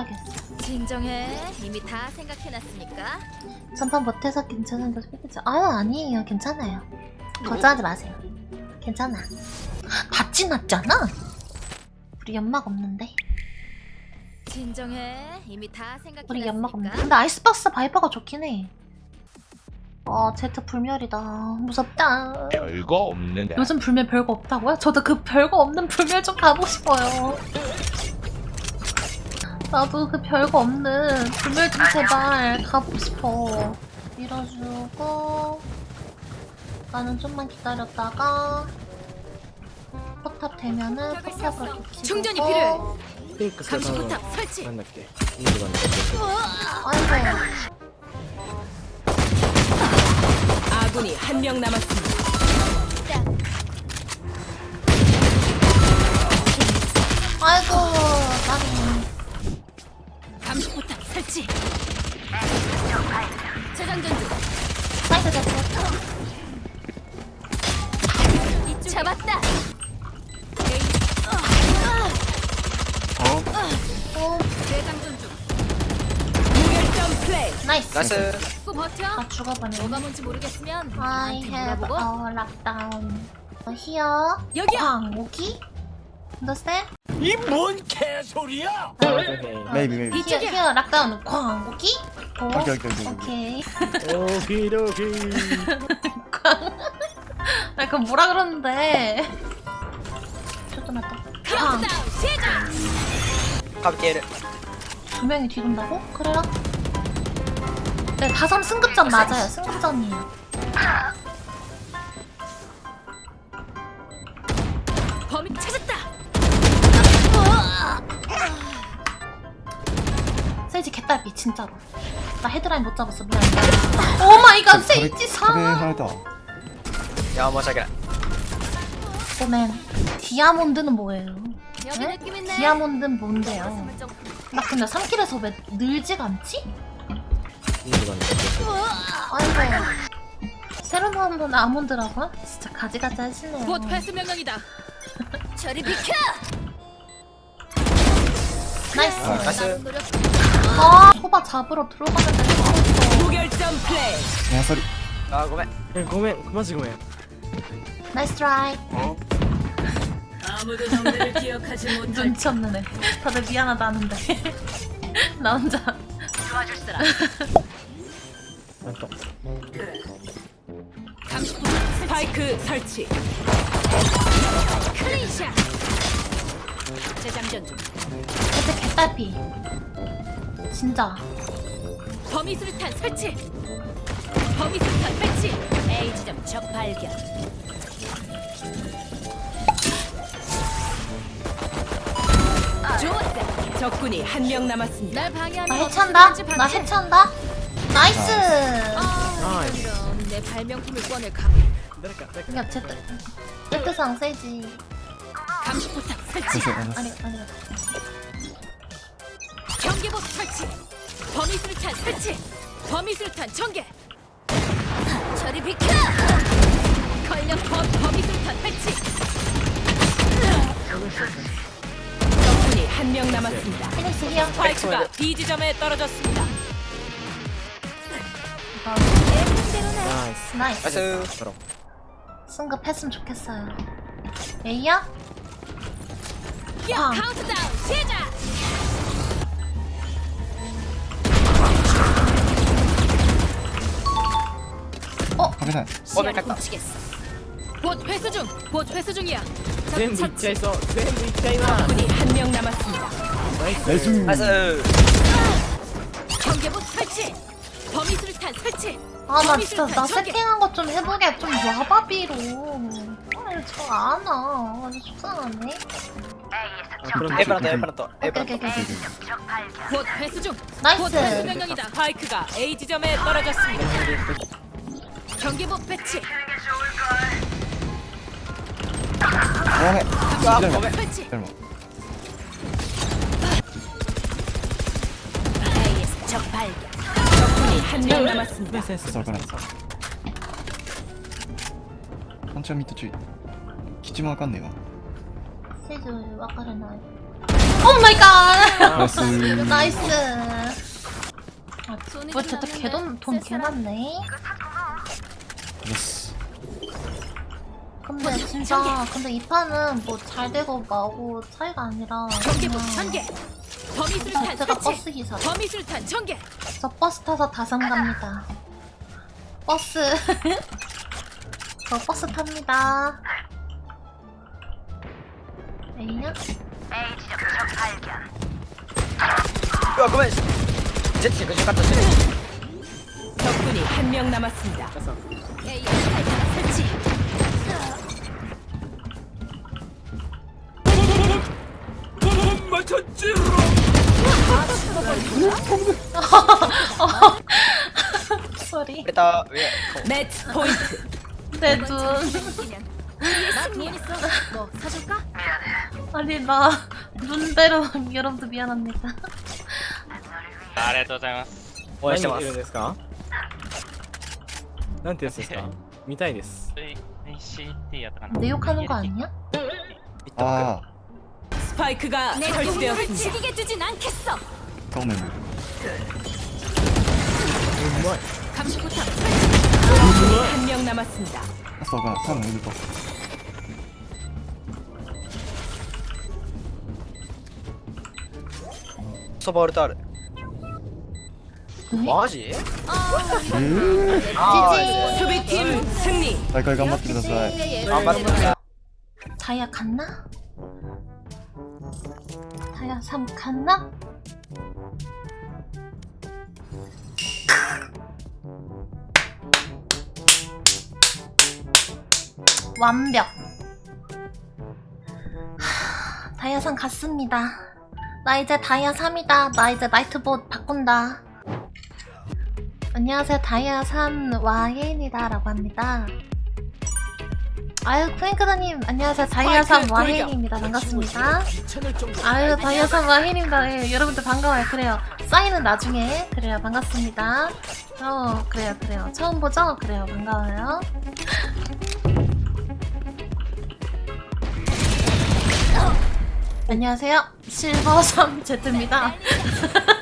해봐야겠어. 진정해. 이미 다 생각해놨으니까. 전판 못해서 괜찮은 거 삐끗죠? 아유 아니에요 괜찮아요. 걱정하지 마세요. 괜찮아. 다 지났잖아. 우리 연막 없는데. 진정해. 이미 다 생각해놨으니까. 우리 연막 없는데. 근데 아이스박스 바이퍼가 좋긴 해. 어 제트 불멸이다. 무섭다. 별거 없는데. 요즘 불멸 별거 없다고요? 저도 그 별거 없는 불멸 좀 가고 싶어요. 나도 그 별거 없는 불멸 좀 제발 가보고 싶어. 밀어주고 나는 좀만 기다렸다가 포탑 되면은 포탑을 붙이고 충전이 필요해. 그러니까 테이크 감시 포탑 설치. 만날게. 이거 만날게. 아이고 아군이 한 명 남았습니다. 아이고 설치. 재장전 중. 됐어. 이쪽 잡았다. 오 재장전 중. 무결점 플레이. 나이스. 나이스 또 버텨. 아 죽어버네. 뭐가 뭔지 모르겠으면 I 나한테 have 물어보고. a lockdown. Here. 여기야. 광고기? understand? 이 뭔 개소리야? Maybe, maybe. Here, here, lockdown. 광고기? 오케이, 오케이, 오케이, 오케이. 오키도키. 나 그럼 뭐라 그러는데. 잠깐만 또. 광. 갑자기 두 명이 뒤돈다고? 그래요? 네, 다삼 승급전 맞아요. 승급전이에요. 범인 찾았다. 카레지 개딸비 진짜로 나 헤드라인 못 잡았어 미안 오 마이 갓 세이지 상 하다. 야, 뭐 자기야. 꼬맨 디아몬드는 뭐예요? 여기 네? 느낌 있네. 디아몬드는 뭔데요? 나 근데 3킬에서 왜 늘지가 않지? 아이고 새로 나온 아몬드라고? 진짜 가지가지 하시네요 곧 패스 명령이다. 저리 비켜. 나이스. 아, 나이스. 아, 소바 잡으러 들어가면 될것 무결점 플레이. 야 소리. 아 고멘. 야 고멘 고마지 고멘. 나이스 트라이. 어? 눈치 없는 애. 다들 미안하다는데. 나 혼자. 도와줄 사람. 스파이크 설치. 클린샷. 재장전 중. 그때 개딸피. 진짜. 범위 수류탄 설치. 범위 수류탄 설치. A 지점 적 발견. 적군이 한 명 남았습니다. 날 방해하면 나 해찬다. 나 해찬다. 나이스. 아, 이런 내 발명품을 꺼낼 감. 그냥 제뜻 제뜻상 세지. 감시포탑 설치. 아니 아니. 경계복 설치. 범위술탄 설치. 범위술탄 전개. 저리 비켜. 관련 범 범위술탄 설치. 적군이 한 명 남았습니다. 해낼 수요 파이크가 B 지점에 떨어졌습니다. 내 아, 네, 네, 네. 나이스. 나이스. 승급했으면 좋겠어요. A야? 아. 카운트다운 시작! 어? 가면은 시야를 어, 깎다. 곧 회수 중! 곧 회수 중이야! 젠 자, 자, 입자에서 젠 입자이나 적군이 한 명 남았습니다. 나이스 나이스 경계부 설치! 범위 술탄 설치! 아 나 진짜 나 세팅한 것 좀 해보게 좀 와바비로 음, 아저안 와. 아주 속상하네 아, 그럼 A 프란터 A 프란터 A 오케이 프란터 오케이 오케이. 곧 회수 중. 곧 회수 나이스. 명령이다. 파이크가 A 지점에 떨어졌습니다. 경계복 배치. 미안해. 아, 기절 배치. 기절 적 발견. 적군이 한 명 남았습니다. 패스했어 주. 기지만 깠네요. 地もわかんねえわ 세이즈 와카레나이 오 마이 갓! 나이스. 나이스. 아, 손에 뭐 저때 좀 개돈 돈 남는데 개많네. 예스. 근데 진짜 근데 이 판은 뭐 잘 되고 마고 차이가 아니라 경계복 그냥 전개. 범위술탄 자체가 설치. 버스 기사. 범위술탄 전개. 저 버스 타서 다산 갑니다. 버스. 저 버스 탑니다. 야, 그만. 제치 그저 갖다 쓰네. 적군이 한 명 남았습니다. 소리. 그랬다. 왜? 매치 포인트. 내 눈. 나 돈 있어. 뭐 사줄까? 아니 나 눈대로 여러분들 미안합니다. ありがとうございます。応援してます何いるん。ですかなんてやつですか見たいです。 CT やったかな 내 욕하는 거 아니야? 아, 스파이크가 내 꿈을 설치되었습니다. 지키게 두진 않겠어. 처음에. 감시포탑 한 명 남았습니다. 했어, 그냥 사람 어디 또. そばウルトある。マジ？ 지지. 수비팀 승리. 빨리頑張ってください。頑張ってください。 다이아 갔나? 다이아 3 갔나? 완벽. 하, 다이아 3 갔습니다. 나 이제 다이아 3이다. 나 이제 나이트봇 바꾼다. 안녕하세요. 다이아 3 와헤인이다 라고 합니다. 아유 쿠잉크다님 안녕하세요. 다이아삼 스파이크 와헤인입니다. 반갑습니다. 아유 다이아삼 와헤인입니다. 예, 여러분들 반가워요. 그래요. 사인은 나중에 그래요. 반갑습니다. 어 그래요 그래요. 처음 보죠? 그래요. 반가워요 안녕하세요. 실버 3 제트입니다